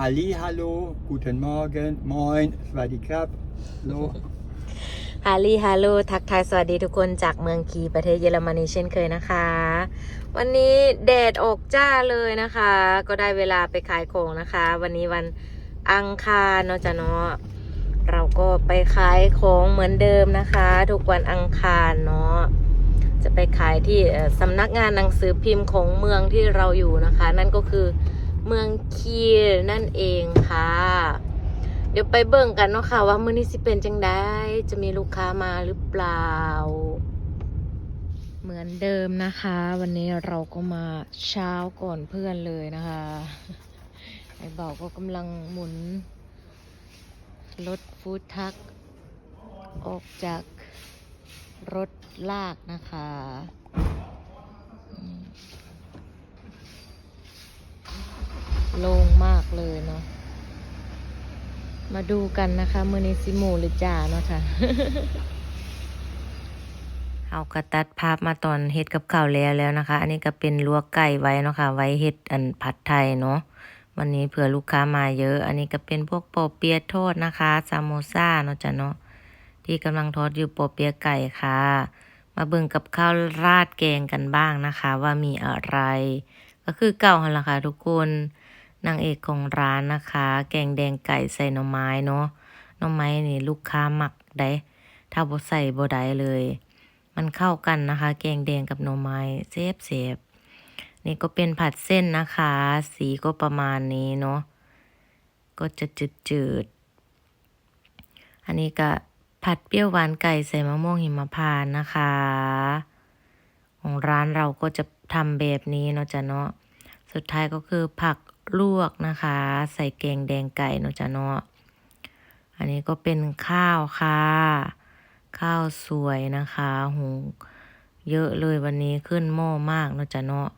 Halli, hallo, guten Morgen, moin, สวัสดีครับโลฮารีฮาโลทักทายสวัสดีทุกคนจากเมืองคีประเทศเยอรมนีเช่นเคยนะคะ วันนี้แดดออกจ้าเลยนะคะ ก็ได้เวลาไปขายของนะคะ วันนี้วันอังคารเนาะจ้ะเนาะเราก็ไปขายของเหมือนเดิมนะคะ ทุกวันอังคารเนาะจะไปขายที่สำนักงานหนังสือพิมพ์ของเมืองที่เราอยู่นะคะ นั่นก็คือ เมืองคีนั่นเองค่ะ เดี๋ยวไปเบิ่งกันเนาะค่ะ ว่ามื้อนี้สิเป็นจังไดจะมีลูกค้ามาหรือเปล่า เหมือนเดิมนะคะ วันนี้เราก็มาเช้าก่อนเพื่อนเลยนะคะไอ้เบาก็กำลังหมุนรถฟู้ดทัก ออกจากรถลากนะคะอืม โล่งมากเลยเนาะ มาดูกันนะคะมือนซิหมูหรือจ่าเนาะค่ะเอากระตัดภาพมาตอนเฮ็ดกับข้าวแล้วแล้วนะคะ อันนี้ก็เป็นลวกไก่ไว้เนาะค่ะ ไว้เฮ็ดอันผัดไทยเนาะวันนี้เผื่อลูกค้ามาเยอะ อันนี้ก็เป็นพวกปอเปียทอดนะคะซามโมซ่าเนาะจ้ะเนาะที่กำลังทอดอยู่ปอเปียไก่ค่ะ มาเบิ่งกับข้าวราดแกงกันบ้างนะคะ ว่ามีอะไร ก็คือเก่าหันละค่ะทุกคน นางเอกของร้านนะคะ แกงแดงไก่ใส่หน่อไม้เนาะหน่อไม้นี่ลูกค้าหมักได้ถ้าบ่ใส่บ่ได้เลย มันเข้ากันนะคะ แกงแดงกับหน่อไม้เซฟเซฟนี่ก็เป็นผัดเส้นนะคะ สีก็ประมาณนี้เนาะก็จะจืดจืดๆอันนี้ก็ผัดเปรี้ยวหวานไก่ใส่มะม่วงหิมพานต์นะคะ ของร้านเราก็จะทำแบบนี้เนาะจ้ะเนาะสุดท้ายก็คือผัก ลวกนะคะ ใส่แกงแดงไก่เนาะจ้ะเนาะอันนี้ก็เป็นข้าวค่ะ ข้าวสวยนะคะหุงเยอะเลยวันนี้ขึ้นหม้อมากเนาะจ้ะเนาะ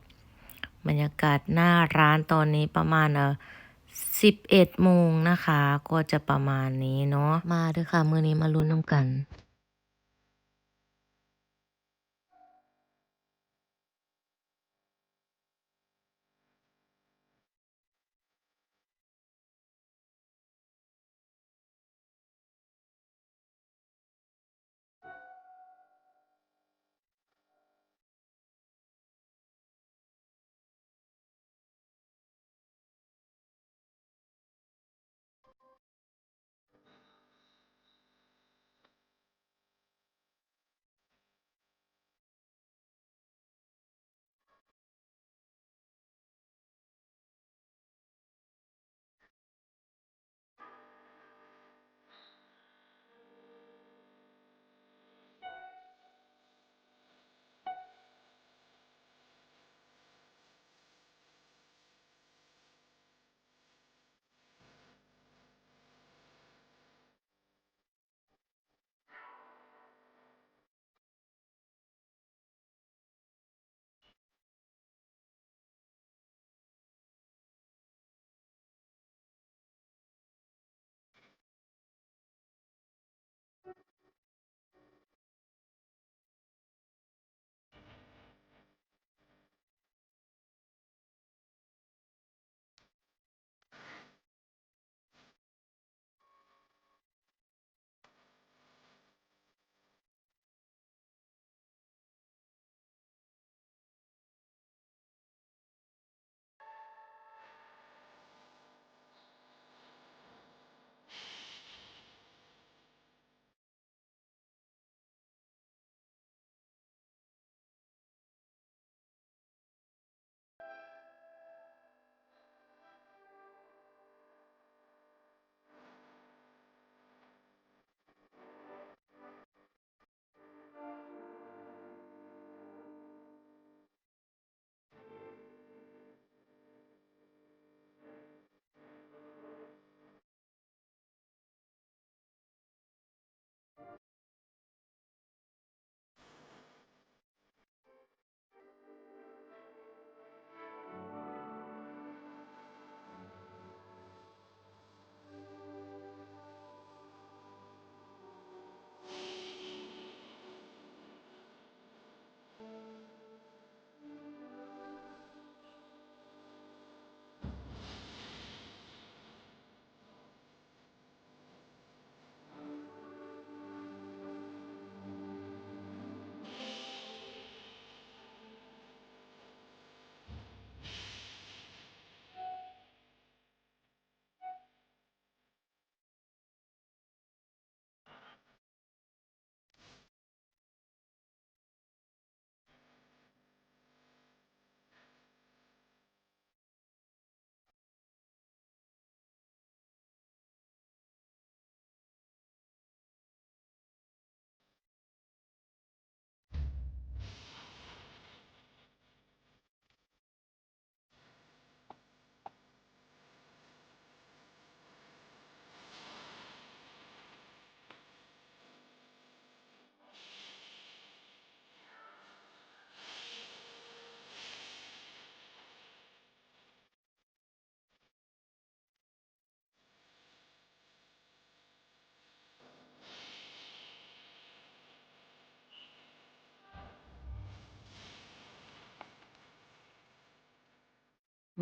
บรรยากาศหน้าร้านตอนนี้ประมาณเออสิบเอ็ดโมงนะคะ ก็จะประมาณนี้เนาะมาเด้วยค่ะ มื้อนี้มาลุ้นน้ำกัน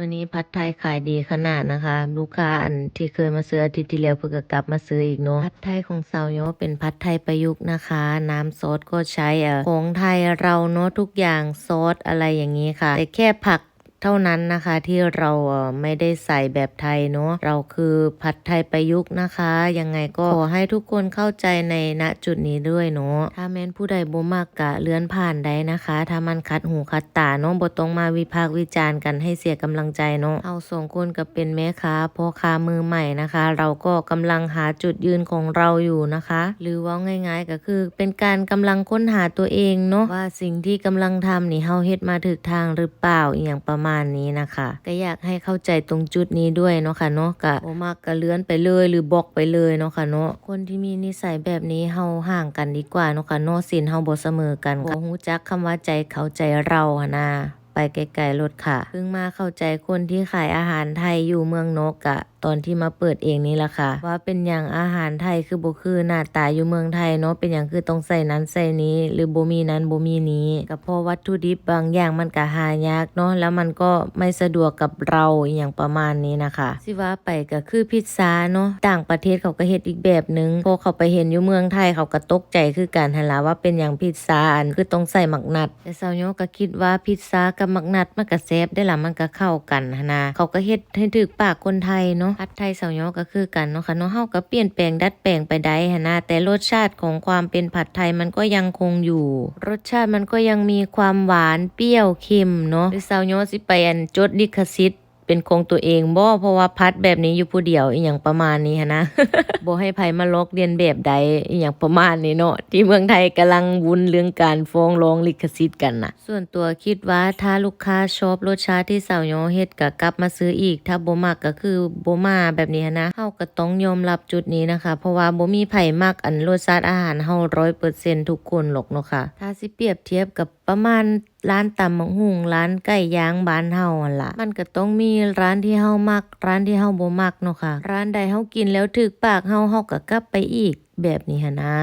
วันนี้ผัดไทยขายดีขนาดนะคะ ลูกค้าอันที่เคยมาซื้ออาทิตย์ที่แล้วเพิ่งกลับมาซื้ออีกเนาะผัดไทยของเซาโยเป็นผัดไทยประยุกต์นะคะ น้ำซอสก็ใช้เออของไทยเราเนาะทุกอย่างซอสอะไรอย่างนี้ค่ะ แต่แค่ผัก เท่านั้นนะคะที่เราอ่อไม่ได้ใส่แบบไทยเนาะเราคือผัดไทยประยุกต์นะคะ ยังไงก็ขอให้ทุกคนเข้าใจในณจุดนี้ด้วยเนาะถ้าแม้นผู้ใดบ่มักกะเลื่อนผ่านได้นะคะ ถ้ามันคัดหูคัดตาเนาะบ่ต้องมาวิพากษ์วิจารณ์กันให้เสียกำลังใจเนาะเอาสองคนก็เป็นแม่ค้าพ่อค้ามือใหม่นะคะ เราก็กำลังหาจุดยืนของเราอยู่นะคะ หรือว่าง่าย ๆ ก็คือเป็นการกำลังค้นหาตัวเองเนาะว่าสิ่งที่กำลังทำนี่เฮาเฮ็ดมาถูกทางหรือเปล่าอย่างประมาณนี้นะคะก็อยากให้เข้าใจตรงจุดนี้ด้วยเนาะค่ะเนาะกะโอมักกะเลื่อนไปเลยหรือบล็อกไปเลยเนาะค่ะเนาะคนที่มีนิสัยแบบนี้เฮาห่างกันดีกว่าเนาะค่ะเนาะสินเฮาบ่เสมอกันก็ฮู้จักคำว่าใจเขาใจเราหั่นนะไปไกลๆรถค่ะ เพิ่งมาเข้าใจคนที่ขายอาหารไทยอยู่เมืองนกอะตอนที่มาเปิดเองนี่แหละค่ะ ว่าเป็นอย่างอาหารไทยคือบ่คือหน้าตาอยู่เมืองไทยเนาะเป็นอย่างคือต้องใส่นั้นใส่นี้ หรือบ่มีนั้นบ่มีนี้ก็เพราะวัตถุดิบบางอย่างมันก็หายากเนาะแล้วมันก็ไม่สะดวกกับเราอย่างประมาณนี้นะคะสิว่าไปก็คือพิซซ่าเนาะต่างประเทศเขาก็เฮ็ดอีกแบบหนึงพอเขาไปเห็นอยู่เมืองไทยเขาก็ตกใจคือกันหันละว่าเป็นอย่างพิซซ่าอันคือต้องใส่หมักนัด แต่สาโยก็คิดว่าพิซซ่ากับหมักนัดมันก็แซ่บได้ล่ะมันก็เข้ากันหั้นนะเขาก็เฮ็ดให้ถึกปากคนไทยเนาะผัดไทยสาวโยก็คือกันเนาะค่ะเนาะเฮาก็เปลี่ยนแปลงดัดแปลงไปได้หันนะแต่รสชาติของความเป็นผัดไทยมันก็ยังคงอยู่ รสชาติมันก็ยังมีความหวานเปรี้ยวเค็มเนาะหรือสาวโยสิไปอันจดลิขสิทธิ์ เป็นของตัวเองบ่เพราะว่าพัดแบบนี้อยู่ผู้เดียวอีหยังประมาณนี้นะบ่ให้ไผมาลอกเรียนแบบใดอีหยังประมาณนี้เนาะที่เมืองไทยกำลังวุ่นเรื่องการฟ้องร้องลิขสิทธิ์กันน่ะส่วนตัวคิดว่าถ้าลูกค้าชอบรสชาติที่สาวยอเฮ็ดก็กลับมาซื้ออีก ถ้าบ่มักก็คือบ่มาแบบนี้นนะเฮาก็ต้องยอมรับจุดนี้นะคะ เพราะว่าบ่มีไผมักอันรสชาติอาหารเฮา100%ทุกคนหรอกเนาะค่ะถ้าสิเปรียบเทียบกับ ประมาณร้านตำบักหุ่งร้านไก่ย่างบ้านเฮาหั่นล่ะ มันก็ต้องมีร้านที่เฮามัก ร้านที่เฮาบ่มักเนาะค่ะ ร้านใดเฮากินแล้วถึกปากเฮาเฮาก็กลับไปอีก แบบนี้หนนะ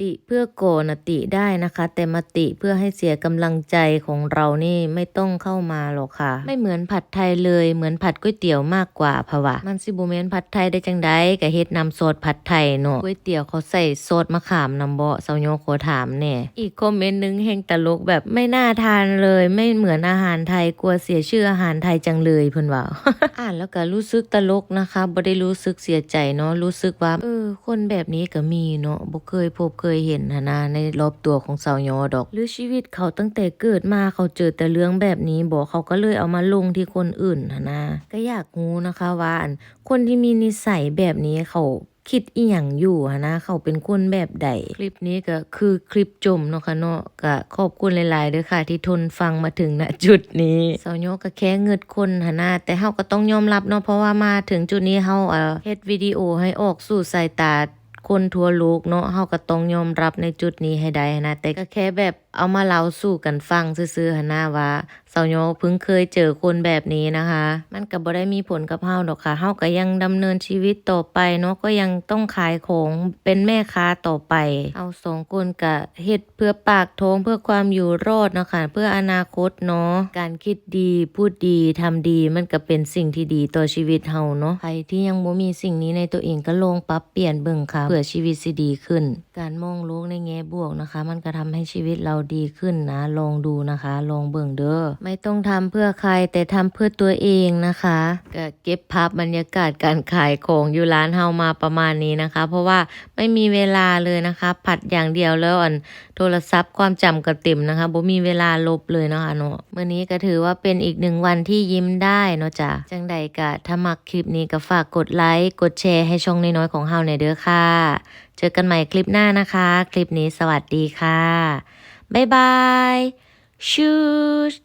ติเพื่อโกนะติได้นะคะ แต่มาติเพื่อให้เสียกำลังใจของเรานี่ไม่ต้องเข้ามาหรอกค่ะ ไม่เหมือนผัดไทยเลยเหมือนผัดก๋วยเตี๋ยวมากกว่าเพราะว่ามันสิบ่แม่นผัดไทยได้จังไดก็เฮ็ดน้ำซอสผัดไทยเนาะก๋วยเตี๋ยวเขาใส่ซอสมะขามนำบ่เซาโยขอถามแหน่อีกคอมเมนต์หนึงแห่งตลกแบบไม่น่าทานเลย ไม่เหมือนอาหารไทยกลัวเสียชื่ออาหารไทยจังเลยเพิ่นว่าอ่านแล้วก็รู้สึกตลกนะคะบ่ได้รู้สึกเสียใจเนาะรู้สึกว่าเออคนแบบนี้ก็มีเนาะบ่เคยพบเคยเห็นหนนะในรอบตัวของสาวยอดอก หรือชีวิตเขาตั้งแต่เกิดมาเขาเจอแต่เรื่องแบบนี้บอกเขาก็เลยเอามาลงที่คนอื่นหนนะก็อยากรู้นะคะว่าอันคนที่มีนิสัยแบบนี้เขาคิดอีหยังอยู่นะ เขาเป็นคนแบบใด คลิปนี้ก็คือคลิปจมเนาะค่ะเนาะก็ขอบคุณหลายๆเด้อค่ะ ที่ทนฟังมาถึงณจุดนี้สาวโยก็แค่เงิดคนหนนะแต่เฮาก็ต้องยอมรับเนาะเพราะว่ามาถึงจุดนี้เฮาเอ่อเฮ็ดวิดีโอให้ออกสู่สายตา คนทั่วโลกเนาะเฮาก็ต้องยอมรับในจุดนี้ให้ได้นะ แต่ก็แค่แบบเอามาเล่าสู่กันฟังซื่อๆหันนะว่า สาวโยเพิ่งเคยเจอคนแบบนี้นะคะ มันก็บ่ได้มีผลกับเฮาดอกค่ะเฮาก็ยังดำเนินชีวิตต่อไปเนาะก็ยังต้องขายของเป็นแม่ค้าต่อไป เอาสองคนก็เฮ็ดเพื่อปากท้องเพื่อความอยู่รอดเนาะค่ะเพื่ออนาคตเนาะการคิดดีพูดดีทำดีมันก็เป็นสิ่งที่ดีต่อชีวิตเฮาเนาะใครที่ยังบ่มีสิ่งนี้ในตัวเองก็ลองปรับเปลี่ยนเบิ่งค่ะเพื่อชีวิตสิดีขึ้นการมองโลกในแง่บวกนะคะ มันก็ทำให้ชีวิตเราดีขึ้นนะ ลองดูนะคะ ลองเบิ่งเด้อไม่ต้องทำเพื่อใครแต่ทำเพื่อตัวเองนะคะก็เก็บภาพบรรยากาศการขายของอยู่ร้านเฮามาประมาณนี้นะคะ เพราะว่าไม่มีเวลาเลยนะคะ ผัดอย่างเดียวแล้วอันโทรศัพท์ความจำก็เต็มนะคะบ่มีเวลาลบเลยเนาะคะเนาะเมื้อนี้ก็ถือว่าเป็นอีกหนึ่งวันที่ยิ้มได้เนาะจ้ะจังใดก็ถ้ามักคลิปนี้ก็ฝากกดไลค์กดแชร์ให้ช่องน้อยๆของเฮาหน่อยเด้อค่ะ จอกันใหม่คลิปหน้านะคะ คลิปนี้สวัสดีค่ะ บ๊ายบายชูส